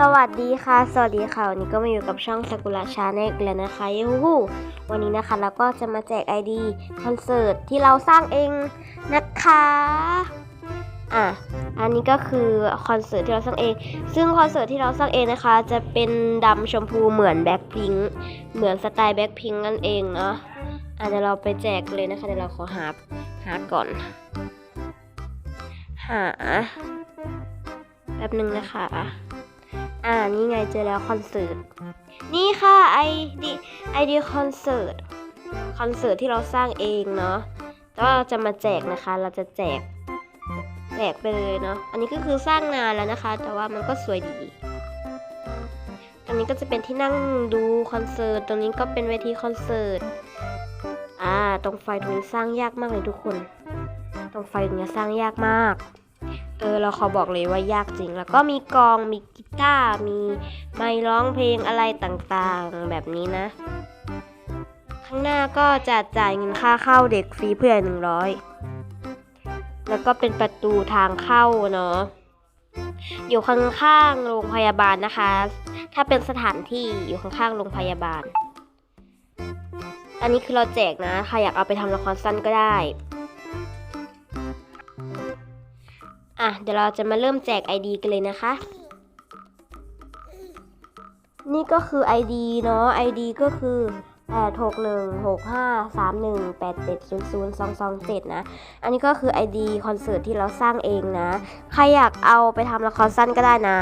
สวัสดีค่ะ สวัสดีค่ะ วันนี้ก็มาอยู่กับช่องสกุลาชาแนลแล้วนะคะยูฮูวันนี้นะคะเราก็จะมาแจก ID คอนเสิร์ตที่เราสร้างเองนะคะ อะ อันนี้ก็คือคอนเสิร์ตที่เราสร้างเอง ซึ่งคอนเสิร์ตที่เราสร้างเองนะคะ จะเป็นดำชมพูเหมือนแบ็คพิงค์เหมือนสไตล์แบ็คพิงค์นั่นเองเนาะอะเดี๋ยวเราไปแจกเลยนะคะเดี๋ยวเราขอหาหาก่อน หาแป๊บหนึ่งนะคะ อ่านี่ไงเจอแล้วคอนเสิร์ต นี่ค่ะไอดีไอดีคอนเสิร์ต คอนเสิร์ตที่เราสร้างเองเนาะ แต่ว่าเราจะมาแจกนะคะ เราจะแจก แจกไปเลยเนาะ อันนี้ก็คือสร้างนานแล้วนะคะ แต่ว่ามันก็สวยดีอันนี้ก็จะเป็นที่นั่งดูคอนเสิร์ต ตรงนี้ก็เป็นเวทีคอนเสิร์ต อ่า ตรงไฟตรงนี้สร้างยากมากเลยทุกคน ตรงไฟตรงนี้สร้างยากมาก เออเราขอบอกเลยว่ายากจริง แล้วก็มีกองมีกีตาร์มีไมค์ร้องเพลงอะไรต่างๆแบบนี้นะ ข้างหน้าก็จะจ่ายเงินค่าเข้าเด็กฟรีเพื่อนหนึ่งร้อยแล้วก็เป็นประตูทางเข้าเนาะอยู่ข้างๆโรงพยาบาลนะคะ ถ้าเป็นสถานที่อยู่ข้างๆโรงพยาบาล อันนี้คือเราแจกนะใครอยากเอาไปทำละครสั้นก็ได้ เดี๋ยวเราจะมาเริ่มแจก ID กันเลยนะคะ นี่ก็คือ ID เนาะ ID ก็คือ8 6 1 6 5 3 1 8 7 0 0 2 2 7 นะ อันนี้ก็คือ ID คอนเสิร์ตที่เราสร้างเองนะ ใครอยากเอาไปทำละครสั้นก็ได้นะ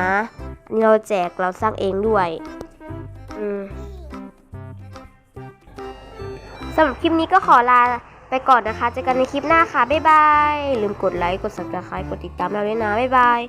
อันนี้เราแจกเราสร้างเองด้วย อืมสำหรับคลิปนี้ก็ขอลา ไปก่อนนะคะ เจอกันในคลิปหน้าค่ะ บ๊ายบาย ลืมกดไลค์ กด subscribe กดติดตามเราด้วยนะ บ๊ายบาย